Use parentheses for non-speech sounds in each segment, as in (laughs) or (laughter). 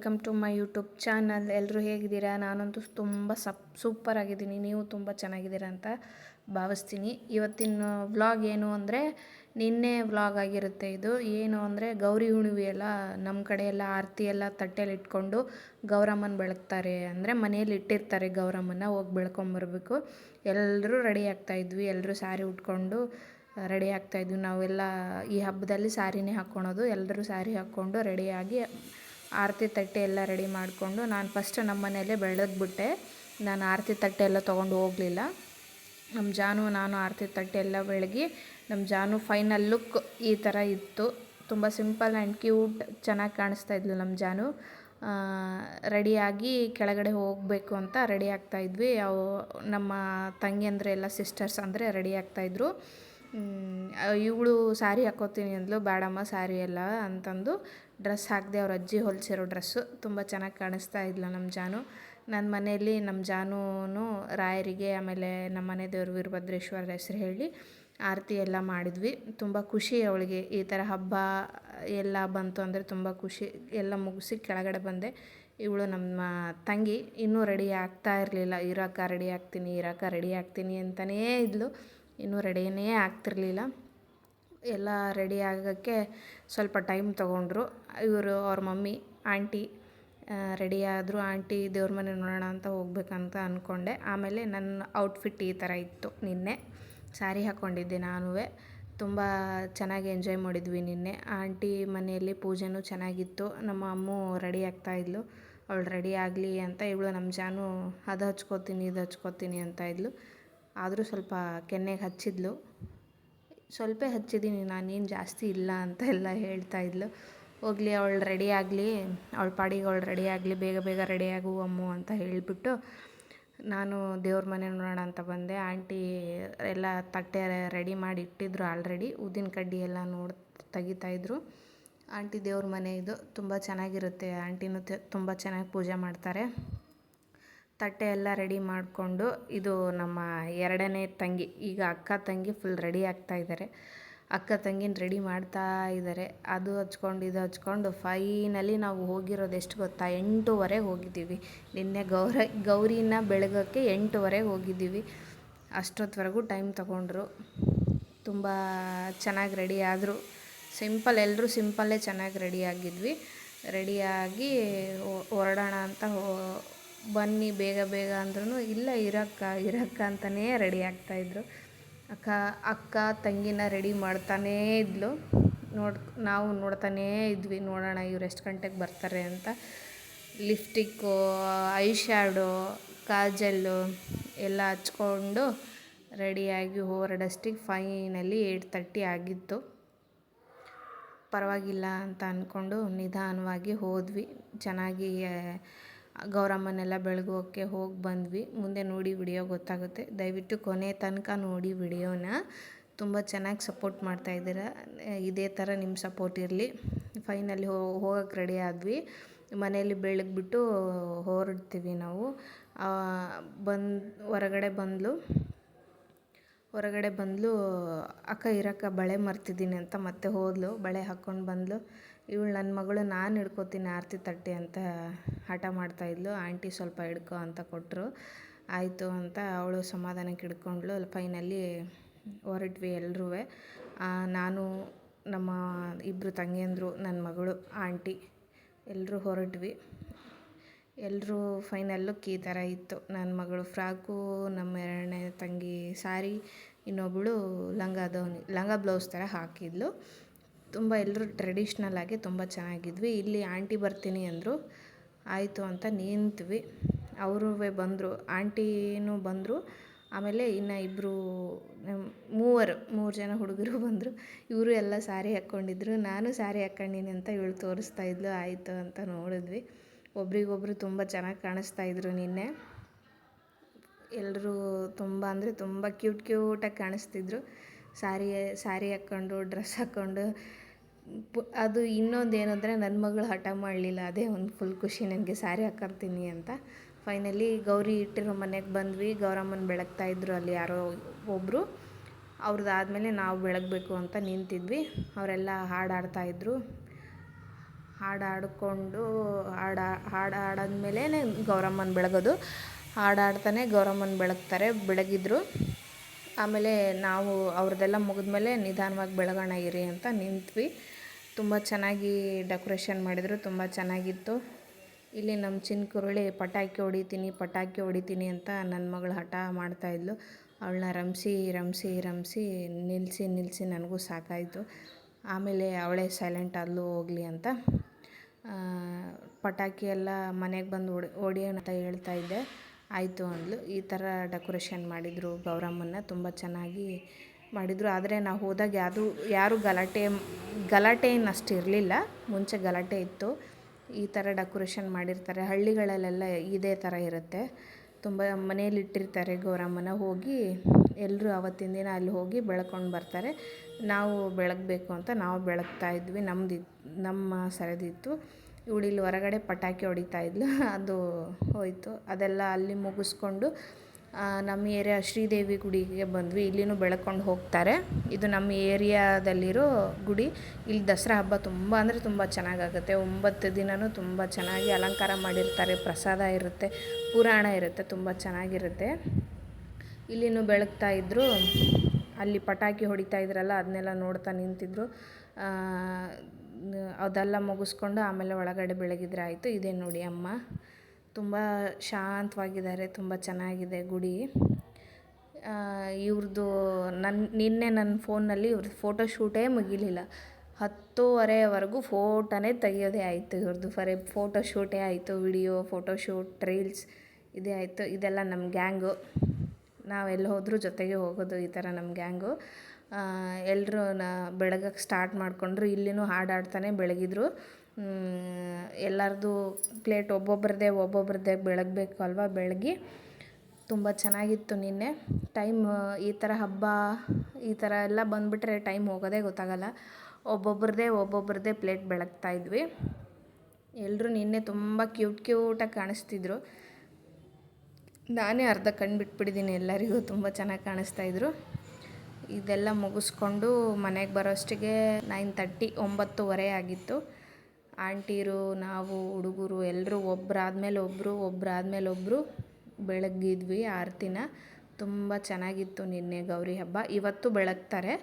Welcome to my YouTube channel. ಎಲ್ಲರೂ ಹೇಗಿದ್ದೀರಾ? ನಾನಂತೂ ತುಂಬ ಸಪ್, ಸೂಪರ್ ಆಗಿದ್ದೀನಿ. ನೀವು ತುಂಬ ಚೆನ್ನಾಗಿದ್ದೀರಾ ಅಂತ ಭಾವಿಸ್ತೀನಿ. ಇವತ್ತಿನ ವ್ಲಾಗ್ ಏನು ಅಂದರೆ, ನಿನ್ನೆ ವ್ಲಾಗ್ ಆಗಿರುತ್ತೆ ಇದು. ಏನು ಅಂದರೆ, ಗೌರಿ ಹುಣ್ಣಿಮೆ ಎಲ್ಲ ನಮ್ಮ ಕಡೆ ಎಲ್ಲ ಆರತಿ ಎಲ್ಲ ತಟ್ಟೆಯಲ್ಲಿ ಇಟ್ಕೊಂಡು ಗೌರಮ್ಮನ ಬೆಳಗ್ತಾರೆ ಅಂದರೆ ಮನೆಯಲ್ಲಿ ಇಟ್ಟಿರ್ತಾರೆ ಗೌರಮ್ಮನ ಹೋಗಿ ಬೆಳ್ಕೊಂಬರ್ಬೇಕು ಎಲ್ಲರೂ ರೆಡಿ ಆಗ್ತಾಯಿದ್ವಿ ಎಲ್ಲರೂ ಸ್ಯಾರಿ ಉಟ್ಕೊಂಡು ರೆಡಿ ಆಗ್ತಾಯಿದ್ವಿ ನಾವೆಲ್ಲ ಈ ಹಬ್ಬದಲ್ಲಿ ಸ್ಯಾರಿನೇ ಹಾಕ್ಕೊಳೋದು ಎಲ್ಲರೂ ಸ್ಯಾರಿ ಹಾಕ್ಕೊಂಡು ರೆಡಿಯಾಗಿ ಆರತಿ ತಟ್ಟೆ ಎಲ್ಲ ರೆಡಿ ಮಾಡಿಕೊಂಡು ನಾನು ಫಸ್ಟ್ ನಮ್ಮ ಮನೆಯಲ್ಲೇ ಬೆಳೆದ್ಬಿಟ್ಟೆ ನಾನು ಆರತಿ ತಟ್ಟೆ ಎಲ್ಲ ತೊಗೊಂಡು ಹೋಗಲಿಲ್ಲ. ನಮ್ಮ ಜಾನು, ನಾನು ಆರತಿ ತಟ್ಟೆ ಎಲ್ಲ ಬೆಳಗಿ ನಮ್ಮ ಜಾನು ಫೈನಲ್ ಲುಕ್ ಈ ಥರ ಇತ್ತು. ತುಂಬ ಸಿಂಪಲ್ ಆ್ಯಂಡ್ ಕ್ಯೂಟ್ ಚೆನ್ನಾಗಿ ಕಾಣಿಸ್ತಾ ಇದ್ಲು ನಮ್ಮ ಜಾನು. ರೆಡಿಯಾಗಿ ಕೆಳಗಡೆ ಹೋಗಬೇಕು ಅಂತ ರೆಡಿ ಆಗ್ತಾಯಿದ್ವಿ ಅವು ನಮ್ಮ ತಂಗಿ ಅಂದರೆ ಎಲ್ಲ ಸಿಸ್ಟರ್ಸ್ ಅಂದರೆ ರೆಡಿ ಆಗ್ತಾಯಿದ್ರು ಇವಳು ಸ್ಯಾರಿ ಹಾಕೋತೀನಿ ಅಂದ್ಲು. ಬೇಡಮ್ಮ ಸ್ಯಾರಿ ಎಲ್ಲ ಅಂತಂದು ಡ್ರೆಸ್ ಹಾಕಿದೆ ಅವ್ರ ಅಜ್ಜಿ ಹೊಲಿಸಿರೋ ಡ್ರೆಸ್ಸು. ತುಂಬ ಚೆನ್ನಾಗಿ ಕಾಣಿಸ್ತಾ ಇದ್ಲು ನಮ್ಮ ಜಾನು. ನನ್ನ ಮನೆಯಲ್ಲಿ ನಮ್ಮ ಜಾನೂ ರಾಯರಿಗೆ, ಆಮೇಲೆ ನಮ್ಮ ಮನೆ ದೇವರು ವೀರಭದ್ರೇಶ್ವರ ಹೆಸರು ಹೇಳಿ ಆರತಿ ಎಲ್ಲ ಮಾಡಿದ್ವಿ. ತುಂಬ ಖುಷಿ ಅವಳಿಗೆ. ಈ ಥರ ಹಬ್ಬ ಎಲ್ಲ ಬಂತು ಅಂದರೆ ತುಂಬ ಖುಷಿ. ಎಲ್ಲ ಮುಗಿಸಿ ಕೆಳಗಡೆ ಬಂದೆ. ಇವಳು ನಮ್ಮ ತಂಗಿ. ಇನ್ನೂ ರೆಡಿ ಆಗ್ತಾ ಇರಲಿಲ್ಲ. ಇರೋಕ್ಕ ರೆಡಿ ಆಗ್ತೀನಿ ಇರೋಕ್ಕ ರೆಡಿ ಆಗ್ತೀನಿ ಅಂತಲೇ ಇದ್ಲು. ಇನ್ನೂ ರೆಡಿಯೇ ಆಗ್ತಿರ್ಲಿಲ್ಲ. ಎಲ್ಲ ರೆಡಿ ಆಗೋಕ್ಕೆ ಸ್ವಲ್ಪ ಟೈಮ್ ತೊಗೊಂಡ್ರು. ಇವರು ಅವ್ರ ಮಮ್ಮಿ, ಆಂಟಿ ರೆಡಿ ಆದರು, ಆಂಟಿ, ದೇವ್ರ ಮನೆ ನೋಡೋಣ ಅಂತ ಹೋಗ್ಬೇಕಂತ ಅಂದ್ಕೊಂಡೆ ಆಮೇಲೆ ನನ್ನ ಔಟ್ಫಿಟ್ ಈ ಥರ ಇತ್ತು ನಿನ್ನೆ. ಸ್ಯಾರಿ ಹಾಕ್ಕೊಂಡಿದ್ದೆ ನಾನು ತುಂಬ ಚೆನ್ನಾಗಿ ಎಂಜಾಯ್ ಮಾಡಿದ್ವಿ ನಿನ್ನೆ. ಆಂಟಿ ಮನೆಯಲ್ಲಿ ಪೂಜೆನೂ ಚೆನ್ನಾಗಿತ್ತು. ನಮ್ಮ ಅಮ್ಮ ರೆಡಿ ಆಗ್ತಾಯಿದ್ಲು ಅವಳು ರೆಡಿ ಆಗಲಿ ಅಂತ ಇವಳು ನಮ್ಮ ಜಾನು ಅದು ಹಚ್ಕೋತೀನಿ, ಇದು ಹಚ್ಕೋತೀನಿ ಅಂತ ಇದ್ಲು. ಆದರೂ ಸ್ವಲ್ಪ ಕೆನ್ನೆಗೆ ಹಚ್ಚಿದ್ಲು. ಸ್ವಲ್ಪ ಹಚ್ಚಿದ್ದೀನಿ, ನಾನೇನು ಜಾಸ್ತಿ ಇಲ್ಲ ಅಂತ ಎಲ್ಲ ಹೇಳ್ತಾ ಇದ್ಲು. ಹೋಗಲಿ, ಅವಳು ರೆಡಿ ಆಗಲಿ, ಅವಳ ಪಾಡಿಗೆ ಅವಳು ರೆಡಿ ಆಗಲಿ, ಬೇಗ ಬೇಗ ರೆಡಿ ಆಗು, ಅಮ್ಮು ಅಂತ ಹೇಳಿಬಿಟ್ಟು ನಾನು ದೇವ್ರ ಮನೆ ನೋಡೋಣ ಅಂತ ಬಂದೆ. ಆಂಟಿ ಎಲ್ಲ ತಟ್ಟೆ ರೆಡಿ ಮಾಡಿ ಇಟ್ಟಿದ್ರು ಆಲ್ರೆಡಿ ಊದಿನ ಕಡ್ಡಿ ಎಲ್ಲ ನೋಡಿ ತೆಗಿತಾಯಿದ್ರು ಆಂಟಿ ದೇವ್ರ ಮನೆ ಇದು, ತುಂಬ ಚೆನ್ನಾಗಿರುತ್ತೆ. ಆಂಟಿನೂ ತುಂಬ ಚೆನ್ನಾಗಿ ಪೂಜೆ ಮಾಡ್ತಾರೆ. ತಟ್ಟೆ ಎಲ್ಲ ರೆಡಿ ಮಾಡಿಕೊಂಡು ಇದು ನಮ್ಮ ಎರಡನೇ ತಂಗಿ, ಈಗ ಅಕ್ಕ ತಂಗಿ ಫುಲ್ ರೆಡಿ ಆಗ್ತಾ ಇದ್ದಾರೆ ಅಕ್ಕ ತಂಗಿನ ರೆಡಿ ಮಾಡ್ತಾ ಇದ್ದಾರೆ ಅದು ಹಚ್ಕೊಂಡು, ಇದು ಹಚ್ಕೊಂಡು ಫೈನಲಿ ನಾವು ಹೋಗಿರೋದು ಎಷ್ಟು ಗೊತ್ತಾ? ಎಂಟೂವರೆಗೆ ಹೋಗಿದ್ದೀವಿ. ನಿನ್ನೆ ಗೌರ, ಗೌರಿನ ಬೆಳಗೋಕ್ಕೆ ಎಂಟೂವರೆಗೆ ಹೋಗಿದ್ದೀವಿ. ಅಷ್ಟೊತ್ತವರೆಗೂ ಟೈಮ್ ತಗೊಂಡ್ರು. ತುಂಬ ಚೆನ್ನಾಗಿ ರೆಡಿ ಆದರು. ಸಿಂಪಲ್ ಎಲ್ಲರೂ ಸಿಂಪಲ್ಲೇ ಚೆನ್ನಾಗಿ ರೆಡಿ ಆಗಿದ್ವಿ. ರೆಡಿಯಾಗಿ ಹೊರಡೋಣ ಅಂತ ಹೋ ಬನ್ನಿ ಬೇಗ ಬೇಗ ಅಂದ್ರೂ ಇಲ್ಲ ಇರಕ್ಕ ಇರಕ್ಕ ಅಂತಲೇ ರೆಡಿ ಆಗ್ತಾಯಿದ್ರು ಅಕ್ಕ ಅಕ್ಕ ತಂಗಿನ ರೆಡಿ ಮಾಡ್ತಾನೇ ಇದ್ಲು. ನೋಡ್, ನಾವು ನೋಡ್ತಾನೇ ಇದ್ವಿ, ನೋಡೋಣ ಇವ್ರು ಎಷ್ಟು ಗಂಟೆಗೆ ಬರ್ತಾರೆ ಅಂತ. ಲಿಪ್ಸ್ಟಿಕ್ಕು ಐ ಶ್ಯಾಡೋ ಕಾಜಲ್ಲು ಎಲ್ಲ ಹಚ್ಕೊಂಡು ರೆಡಿಯಾಗಿ ಹೊರಡಷ್ಟಿಗೆ ಫೈನಲಿ ಏಟ್ ತರ್ಟಿ ಆಗಿತ್ತು. ಪರವಾಗಿಲ್ಲ ಅಂತ ಅಂದ್ಕೊಂಡು ನಿಧಾನವಾಗಿ ಹೋದ್ವಿ. ಚೆನ್ನಾಗಿ ಗೌರಮ್ಮನೆಲ್ಲ ಬೆಳಗೋಕ್ಕೆ ಹೋಗಿ ಬಂದ್ವಿ. ಮುಂದೆ ನೋಡಿ ವಿಡಿಯೋ ಗೊತ್ತಾಗುತ್ತೆ. ದಯವಿಟ್ಟು ಕೊನೆ ತನಕ ನೋಡಿ ವಿಡಿಯೋನ. ತುಂಬ ಚೆನ್ನಾಗಿ ಸಪೋರ್ಟ್ ಮಾಡ್ತಾಯಿದ್ದೀರ ಇದೇ ಥರ ನಿಮ್ಮ ಸಪೋರ್ಟ್ ಇರಲಿ. ಫೈನಲಿ ಹೋಗೋಕ್ಕೆ ರೆಡಿ ಆದ್ವಿ. ಮನೆಯಲ್ಲಿ ಬೆಳಗ್ಬಿಟ್ಟು ಹೊರಡ್ತೀವಿ ನಾವು. ಬಂದು, ಹೊರಗಡೆ ಬಂದಲು. ಹೊರಗಡೆ ಬಂದಲು, ಅಕ್ಕ, ಇರಕ್ಕ, ಬಳೆ ಮರ್ತಿದ್ದೀನಿ ಅಂತ ಮತ್ತೆ ಹೋದ್ಲು. ಬಳೆ ಹಾಕ್ಕೊಂಡು ಬಂದಳು ಇವಳು ನನ್ನ ಮಗಳು ನಾನು ಹಿಡ್ಕೊತೀನಿ ಆರತಿ ತಟ್ಟೆ ಅಂತ ಹಠ ಮಾಡ್ತಾಯಿದ್ಲು ಆಂಟಿ ಸ್ವಲ್ಪ ಹಿಡ್ಕೊ ಅಂತ ಕೊಟ್ಟರು ಆಯಿತು ಅಂತ ಅವಳು ಸಮಾಧಾನಕ್ಕೆ ಹಿಡ್ಕೊಂಡ್ಳು. ಫೈನಲಿ ಹೊರಟ್ವಿ ಎಲ್ಲರೂ ನಾನು, ನಮ್ಮ ಇಬ್ಬರು ತಂಗಿಯಂದರು ನನ್ನ ಮಗಳು, ಆಂಟಿ ಎಲ್ಲರೂ ಹೊರಟ್ವಿ. ಎಲ್ಲರೂ ಫೈನಲ್ ಕೀ ಥರ ಇತ್ತು. ನನ್ನ ಮಗಳು ಫ್ರಾಕು, ನಮ್ಮ ಎರಡನೇ ತಂಗಿ ಸಾರಿ ಇನ್ನೊಬ್ಬಳು ಲಂಗ ದೋನಿ ಲಂಗ ಬ್ಲೌಸ್ ಥರ ಹಾಕಿದ್ಲು. ತುಂಬ ಎಲ್ಲರೂ ಟ್ರೆಡಿಷ್ನಲ್ ಆಗಿ ತುಂಬ ಚೆನ್ನಾಗಿದ್ವಿ. ಇಲ್ಲಿ ಆಂಟಿ ಬರ್ತೀನಿ ಅಂದರು, ಆಯಿತು ಅಂತ ನಿಂತ್ವಿ. ಅವರು ಬಂದರು ಆಂಟಿನೂ ಬಂದರು. ಆಮೇಲೆ ಇನ್ನು ಇಬ್ಬರು ಮೂವರು, ಮೂರು ಜನ ಹುಡುಗರು ಬಂದರು. ಇವರು ಎಲ್ಲ ಸ್ಯಾರಿ ಹಾಕ್ಕೊಂಡಿದ್ರು ನಾನು ಸ್ಯಾರಿ ಹಾಕ್ಕೊಂಡಿನಿ ಅಂತ ಇವಳು ತೋರಿಸ್ತಾ ಇದ್ಲು. ಆಯಿತು ಅಂತ ನೋಡಿದ್ವಿ. ಒಬ್ರಿಗೊಬ್ರು ತುಂಬ ಚೆನ್ನಾಗಿ ಕಾಣಿಸ್ತಾ ಇದ್ರು ನಿನ್ನೆ. ಎಲ್ಲರೂ ತುಂಬ ಅಂದರೆ ತುಂಬ ಕ್ಯೂಟ್ ಕ್ಯೂಟಾಗಿ ಕಾಣಿಸ್ತಿದ್ರು. ಸ್ಯಾರಿ ಸ್ಯಾರಿ ಹಾಕ್ಕೊಂಡು ಡ್ರೆಸ್ ಹಾಕ್ಕೊಂಡು ಅದು ಇನ್ನೊಂದು ಏನಂದರೆ ನನ್ನ ಮಗಳು ಹಠ ಮಾಡಲಿಲ್ಲ, ಅದೇ ಒಂದು ಫುಲ್ ಖುಷಿ ನನಗೆ ಸ್ಯಾರಿ ಹಾಕ್ಕೊಂತೀನಿ ಅಂತ. ಫೈನಲಿ ಗೌರಿ ಇಟ್ಟಿರೋ ಮನೆಗೆ ಬಂದ್ವಿ, ಗೌರಮ್ಮನ ಬೆಳಗ್ತಾ ಇದ್ದರು ಅಲ್ಲಿ ಯಾರೋ ಒಬ್ಬರು ಅವ್ರದ್ದಾದ್ಮೇಲೆ ನಾವು ಬೆಳಗಬೇಕು ಅಂತ ನಿಂತಿದ್ವಿ. ಅವರೆಲ್ಲ ಹಾಡು ಹಾಡ್ತಾಯಿದ್ರು ಹಾಡು ಹಾಡಿಕೊಂಡು ಹಾಡು ಹಾಡು ಗೌರಮ್ಮನ ಬೆಳಗೋದು. ಹಾಡಾಡ್ತಾನೆ ಗೌರಮ್ಮನ ಬೆಳಗ್ತಾರೆ, ಬೆಳಗಿದ್ರು. ಆಮೇಲೆ ನಾವು ಅವ್ರದ್ದೆಲ್ಲ ಮುಗಿದ್ಮೇಲೆ ನಿಧಾನವಾಗಿ ಬೆಳಗೋಣ ಇರಿ ಅಂತ ನಿಂತ್ವಿ. ತುಂಬ ಚೆನ್ನಾಗಿ ಡೆಕೋರೇಷನ್ ಮಾಡಿದರು, ತುಂಬ ಚೆನ್ನಾಗಿತ್ತು. ಇಲ್ಲಿ ನಮ್ಮ ಚಿನ್ಕುರುಳಿ ಪಟಾಕಿ ಹೊಡಿತೀನಿ ಪಟಾಕಿ ಹೊಡಿತೀನಿ ಅಂತ ನನ್ನ ಮಗಳು ಹಠ ಮಾಡ್ತಾಯಿದ್ಲು ಅವಳನ್ನ ರಮಿಸಿ ರಮಿಸಿ ರಮಿಸಿ ನಿಲ್ಲಿಸಿ ನಿಲ್ಲಿಸಿ ನನಗೂ ಸಾಕಾಯಿತು. ಆಮೇಲೆ ಅವಳೇ ಸೈಲೆಂಟ್ ಆದಲು, ಹೋಗಲಿ ಅಂತ. ಪಟಾಕಿ ಎಲ್ಲ ಮನೆಗೆ ಬಂದು ಹೊಡಿ ಅಂತ ಹೇಳ್ತಾ ಇದ್ದೆ. ಆಯಿತು ಅಂದ್ಲು. ಈ ಥರ ಡೆಕೋರೇಷನ್ ಮಾಡಿದರು ಗೌರಮ್ಮನ್ನ ತುಂಬ ಚೆನ್ನಾಗಿ ಮಾಡಿದರು. ಆದರೆ ನಾವು ಹೋದಾಗ ಯಾವುದು ಯಾರು ಗಲಾಟೆ ಗಲಾಟೆ ಏನು ಅಷ್ಟು ಇರಲಿಲ್ಲ. ಮುಂಚೆ ಗಲಾಟೆ ಇತ್ತು. ಈ ಥರ ಡೆಕೋರೇಷನ್ ಮಾಡಿರ್ತಾರೆ. ಹಳ್ಳಿಗಳಲ್ಲೆಲ್ಲ ಇದೇ ಥರ ಇರುತ್ತೆ. ತುಂಬ ಮನೇಲಿ ಇಟ್ಟಿರ್ತಾರೆ ಗೌರಮ್ಮನ. ಹೋಗಿ ಎಲ್ಲರೂ ಆವತ್ತಿನ ದಿನ ಅಲ್ಲಿ ಹೋಗಿ ಬೆಳ್ಕೊಂಡು ಬರ್ತಾರೆ. ನಾವು ಬೆಳಗಬೇಕು ಅಂತ ನಾವು ಬೆಳಗ್ತಾ ಇದ್ವಿ. ನಮ್ದು ನಮ್ಮ ಸರದಿತ್ತು. ಇವಳು ಇಲ್ಲಿ ಹೊರಗಡೆ ಪಟಾಕಿ ಹೊಡಿತಾ ಇದ್ಲು. (laughs) ಅದು ಹೋಯಿತು. ಅದೆಲ್ಲ ಅಲ್ಲಿ ಮುಗಿಸ್ಕೊಂಡು ನಮ್ಮ ಏರಿಯಾ ಶ್ರೀದೇವಿ ಗುಡಿಗೆ ಬಂದ್ವಿ. ಇಲ್ಲಿನೂ ಬೆಳ್ಕೊಂಡು ಹೋಗ್ತಾರೆ. ಇದು ನಮ್ಮ ಏರಿಯಾದಲ್ಲಿರೋ ಗುಡಿ. ಇಲ್ಲಿ ದಸರಾ ಹಬ್ಬ ತುಂಬ, ಅಂದರೆ ತುಂಬ ಚೆನ್ನಾಗಾಗುತ್ತೆ. ಒಂಬತ್ತು ದಿನವೂ ತುಂಬ ಚೆನ್ನಾಗಿ ಅಲಂಕಾರ ಮಾಡಿರ್ತಾರೆ. ಪ್ರಸಾದ ಇರುತ್ತೆ. ಪುರಾಣ ಇರುತ್ತೆ. ತುಂಬ ಚೆನ್ನಾಗಿರುತ್ತೆ. ಇಲ್ಲಿನೂ ಬೆಳಗ್ತಾ ಇದ್ದರು ಅಲ್ಲಿ ಪಟಾಕಿ ಹೊಡಿತಾ ಇದ್ರಲ್ಲ, ಅದನ್ನೆಲ್ಲ ನೋಡ್ತಾ ನಿಂತಿದ್ದರು ಅದೆಲ್ಲ ಮುಗಿಸ್ಕೊಂಡು ಆಮೇಲೆ ಒಳಗಡೆ ಬೆಳಗಿದ್ರೆ ಆಯಿತು. ಇದೇ ನೋಡಿ ಅಮ್ಮ. ತುಂಬ ಶಾಂತವಾಗಿದ್ದಾರೆ, ತುಂಬ ಚೆನ್ನಾಗಿದೆ ಗುಡಿ. ಇವ್ರದ್ದು ನನ್ನ ನಿನ್ನೆ ನನ್ನ ಫೋನಲ್ಲಿ ಇವ್ರದ್ದು ಫೋಟೋ ಶೂಟೇ ಮುಗಿಲಿಲ್ಲ. ಹತ್ತೂವರೆವರೆಗೂ ಫೋಟೋನೇ ತೆಗಿಯೋದೇ ಆಯಿತು ಇವ್ರದ್ದು ಫರೆ ಫೋಟೋ ಶೂಟೇ ಆಯಿತು ವಿಡಿಯೋ ಫೋಟೋ ಶೂಟ್ ರೀಲ್ಸ್ ಇದೇ ಆಯಿತು. ಇದೆಲ್ಲ ನಮ್ಮ ಗ್ಯಾಂಗು ನಾವೆಲ್ಲಿ ಹೋದರೂ ಜೊತೆಗೆ ಹೋಗೋದು ಈ ಥರ ನಮ್ಮ ಗ್ಯಾಂಗು. ಎಲ್ಲರೂ ನ ಬೆಳಗಕ್ಕೆ ಸ್ಟಾರ್ಟ್ ಮಾಡಿಕೊಂಡ್ರು, ಇಲ್ಲಿನೂ ಹಾಡು ಹಾಡ್ತಾನೆ ಬೆಳಗಿದ್ರು ಎಲ್ಲರದು ಪ್ಲೇಟ್ ಒಬ್ಬೊಬ್ರದ್ದೇ ಒಬ್ಬೊಬ್ರದ್ದೇ ಬೆಳಗಬೇಕು ಅಲ್ವಾ ಬೆಳಗಿ. ತುಂಬ ಚೆನ್ನಾಗಿತ್ತು ನಿನ್ನೆ. ಟೈಮ್, ಈ ಥರ ಹಬ್ಬ, ಈ ಥರ ಎಲ್ಲ ಬಂದುಬಿಟ್ರೆ ಟೈಮ್ ಹೋಗೋದೇ ಗೊತ್ತಾಗಲ್ಲ. ಒಬ್ಬೊಬ್ರದ್ದೇ ಒಬ್ಬೊಬ್ರದ್ದೇ ಪ್ಲೇಟ್ ಬೆಳಗ್ತಾ ಇದ್ವಿ. ಎಲ್ಲರೂ ನಿನ್ನೆ ತುಂಬ ಕ್ಯೂಟ್, ಕ್ಯೂಟಾಗಿ ಕಾಣಿಸ್ತಿದ್ರು. ನಾನೇ ಅರ್ಧ ಕಣ್ಣು ಬಿಟ್ಬಿಟ್ಟಿದ್ದೀನಿ ಎಲ್ಲರಿಗೂ. ತುಂಬ ಚೆನ್ನಾಗಿ ಕಾಣಿಸ್ತಾ ಇದ್ರು. ಇದೆಲ್ಲ ಮುಗಿಸ್ಕೊಂಡು ಮನೆಗೆ ಬರೋಷ್ಟಿಗೆ ನೈನ್ ತರ್ಟಿ, ಒಂಬತ್ತುವರೆ ಆಗಿತ್ತು. ಆಂಟಿರು, ನಾವು, ಹುಡುಗರು ಎಲ್ಲರೂ ಒಬ್ಬರಾದ್ಮೇಲೆ ಒಬ್ಬರು ಒಬ್ಬರಾದ್ಮೇಲೆ ಒಬ್ಬರು ಬೆಳಗ್ಗಿದ್ವಿ ಆರತಿನ ತುಂಬ ಚೆನ್ನಾಗಿತ್ತು ನಿನ್ನೆ ಗೌರಿ ಹಬ್ಬ. ಇವತ್ತು ಬೆಳಗ್ತಾರೆ.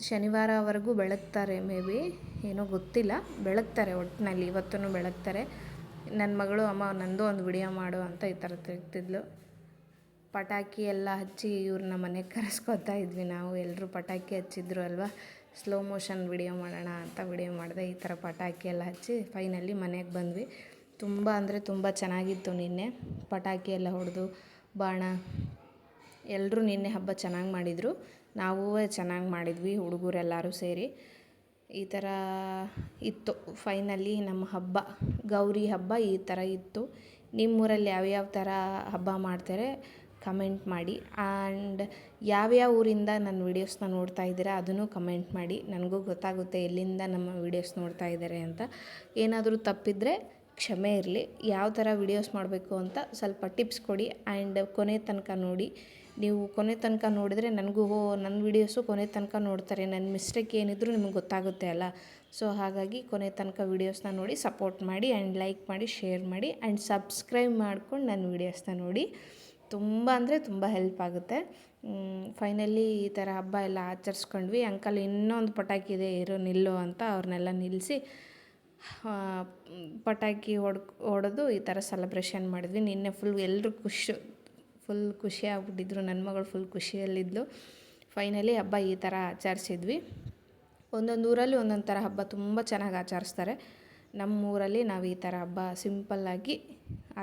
ಶನಿವಾರವರೆಗೂ ಬೆಳಗ್ತಾರೆ ಮೇ ಬಿ. ಏನೋ ಗೊತ್ತಿಲ್ಲ. ಬೆಳಗ್ತಾರೆ ಒಟ್ಟಿನಲ್ಲಿ ಇವತ್ತೂ ಬೆಳಗ್ತಾರೆ. ನನ್ನ ಮಗಳು, ಅಮ್ಮ, ನಂದು ಒಂದು ವಿಡಿಯೋ ಮಾಡು ಅಂತ ಈ ಥರ ತಿಳ್ತಿದ್ಲು. ಪಟಾಕಿ ಎಲ್ಲ ಹಚ್ಚಿ ಇವ್ರನ್ನ ಮನೆಗೆ ಕರೆಸ್ಕೊತಾ ಇದ್ವಿ ನಾವು. ಎಲ್ಲರೂ ಪಟಾಕಿ ಹಚ್ಚಿದ್ರು ಅಲ್ವಾ? ಸ್ಲೋ ಮೋಷನ್ ವಿಡಿಯೋ ಮಾಡೋಣ ಅಂತ ವಿಡಿಯೋ ಮಾಡಿದೆ, ಈ ಥರ ಪಟಾಕಿ ಎಲ್ಲ ಹಚ್ಚಿ ಫೈನಲಿ ಮನೆಗೆ ಬಂದ್ವಿ. ತುಂಬ ಅಂದರೆ ತುಂಬ ಚೆನ್ನಾಗಿತ್ತು ನಿನ್ನೆ. ಪಟಾಕಿ ಎಲ್ಲ ಹೊಡೆದು, ಬಾಣ ಎಲ್ಲರೂ ನಿನ್ನೆ ಹಬ್ಬ ಚೆನ್ನಾಗಿ ಮಾಡಿದರು. ನಾವೂ ಚೆನ್ನಾಗಿ ಮಾಡಿದ್ವಿ, ಹುಡುಗರೆಲ್ಲರೂ ಸೇರಿ. ಈ ಥರ ಇತ್ತು. ಫೈನಲಿ ನಮ್ಮ ಹಬ್ಬ, ಗೌರಿ ಹಬ್ಬ ಈ ಥರ ಇತ್ತು. ನಿಮ್ಮೂರಲ್ಲಿ ಯಾವ್ಯಾವ ಥರ ಹಬ್ಬ ಮಾಡ್ತಾರೆ ಕಮೆಂಟ್ ಮಾಡಿ. ಆ್ಯಂಡ್ ಯಾವ್ಯಾವ ಊರಿಂದ ನನ್ನ ವೀಡಿಯೋಸ್ನ ನೋಡ್ತಾ ಇದ್ದೀರಾ ಅದನ್ನು ಕಮೆಂಟ್ ಮಾಡಿ. ನನಗೂ ಗೊತ್ತಾಗುತ್ತೆ ಎಲ್ಲಿಂದ ನಮ್ಮ ವೀಡಿಯೋಸ್ ನೋಡ್ತಾ ಇದ್ದಾರೆ ಅಂತ. ಏನಾದರೂ ತಪ್ಪಿದರೆ ಕ್ಷಮೆ ಇರಲಿ. ಯಾವ ಥರ ವೀಡಿಯೋಸ್ ಮಾಡಬೇಕು ಅಂತ ಸ್ವಲ್ಪ ಟಿಪ್ಸ್ ಕೊಡಿ. ಆ್ಯಂಡ್ ಕೊನೆ ತನಕ ನೋಡಿ ನೀವು ಕೊನೆ ತನಕ ನೋಡಿದರೆ ನನಗೂ ಹೋ, ನನ್ನ ವೀಡಿಯೋಸು ಕೊನೆ ತನಕ ನೋಡ್ತಾರೆ. ನನ್ನ ಮಿಸ್ಟೇಕ್ ಏನಿದ್ರು ನಿಮಗೆ ಗೊತ್ತಾಗುತ್ತೆ ಅಲ್ಲ. ಸೊ ಹಾಗಾಗಿ ಕೊನೆ ತನಕ ವೀಡಿಯೋಸ್ನ ನೋಡಿ ಸಪೋರ್ಟ್ ಮಾಡಿ ಆ್ಯಂಡ್ ಲೈಕ್ ಮಾಡಿ ಶೇರ್ ಮಾಡಿ ಆ್ಯಂಡ್ ಸಬ್ಸ್ಕ್ರೈಬ್ ಮಾಡ್ಕೊಂಡು ನನ್ನ ವೀಡಿಯೋಸ್ನ ನೋಡಿ. ತುಂಬ ಅಂದರೆ ತುಂಬ ಹೆಲ್ಪ್ ಆಗುತ್ತೆ. ಫೈನಲಿ ಈ ಥರ ಹಬ್ಬ ಎಲ್ಲ ಆಚರಿಸ್ಕೊಂಡ್ವಿ. ಅಂಕಲ್ ಇನ್ನೊಂದು ಪಟಾಕಿ ಇದೆ ಇರೋ, ನಿಲ್ಲೋ ಅಂತ ಅವ್ರನ್ನೆಲ್ಲ ನಿಲ್ಲಿಸಿ ಪಟಾಕಿ ಹೊಡ್ ಹೊಡೆದು ಈ ಥರ ಸೆಲೆಬ್ರೇಷನ್ ಮಾಡಿದ್ವಿ. ನಿನ್ನೆ ಫುಲ್ ಎಲ್ಲರೂ ಖುಷಿ ಫುಲ್ ಖುಷಿ ಆಗ್ಬಿಟ್ಟಿದ್ರು. ನನ್ನ ಮಗಳು ಫುಲ್ ಖುಷಿಯಲ್ಲಿದ್ಲು. ಫೈನಲಿ ಹಬ್ಬ ಈ ಥರ ಆಚರಿಸಿದ್ವಿ. ಒಂದೊಂದು ಊರಲ್ಲಿ ಒಂದೊಂದು ಥರ ಹಬ್ಬ ತುಂಬ ಚೆನ್ನಾಗಿ ಆಚರಿಸ್ತಾರೆ. ನಮ್ಮ ಊರಲ್ಲಿ ನಾವು ಈ ಥರ ಹಬ್ಬ ಸಿಂಪಲ್ಲಾಗಿ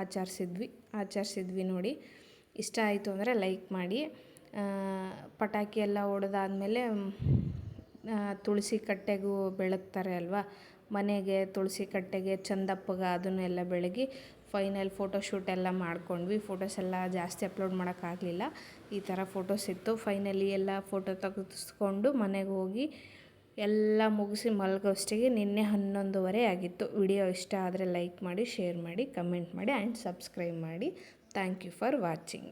ಆಚರಿಸಿದ್ವಿ. ಆಚರಿಸಿದ್ವಿ ನೋಡಿ. ಇಷ್ಟ ಆಯಿತು ಅಂದರೆ ಲೈಕ್ ಮಾಡಿ. ಪಟಾಕಿ ಎಲ್ಲ ಹೊಡೆದಾದ್ಮೇಲೆ ತುಳಸಿ ಕಟ್ಟೆಗೂ ಬೆಳಗ್ತಾರೆ ಅಲ್ವಾ? ಮನೆಗೆ ತುಳಸಿ ಕಟ್ಟೆಗೆ ಚಂದಪ್ಪಗೆ ಅದನ್ನೆಲ್ಲ ಬೆಳಗಿ ಫೈನಲ್ ಫೋಟೋ ಶೂಟ್ ಎಲ್ಲ ಮಾಡ್ಕೊಂಡ್ವಿ. ಫೋಟೋಸ್ ಎಲ್ಲ ಜಾಸ್ತಿ ಅಪ್ಲೋಡ್ ಮಾಡೋಕ್ಕಾಗಲಿಲ್ಲ. ಈ ಥರ ಫೋಟೋಸ್ ಇತ್ತು. ಫೈನಲಿ ಎಲ್ಲ ಫೋಟೋ ತೆಗೆಸ್ಕೊಂಡು ಮನೆಗೆ ಹೋಗಿ ಎಲ್ಲ ಮುಗಿಸಿ ಮಲಗೋಷ್ಟಿಗೆ ನಿನ್ನೆ ಹನ್ನೊಂದುವರೆ ಆಗಿತ್ತು. ವಿಡಿಯೋ ಇಷ್ಟ ಆದರೆ ಲೈಕ್ ಮಾಡಿ, ಶೇರ್ ಮಾಡಿ, ಕಮೆಂಟ್ ಮಾಡಿ, ಆ್ಯಂಡ್ ಸಬ್ಸ್ಕ್ರೈಬ್ ಮಾಡಿ. Thank you for watching.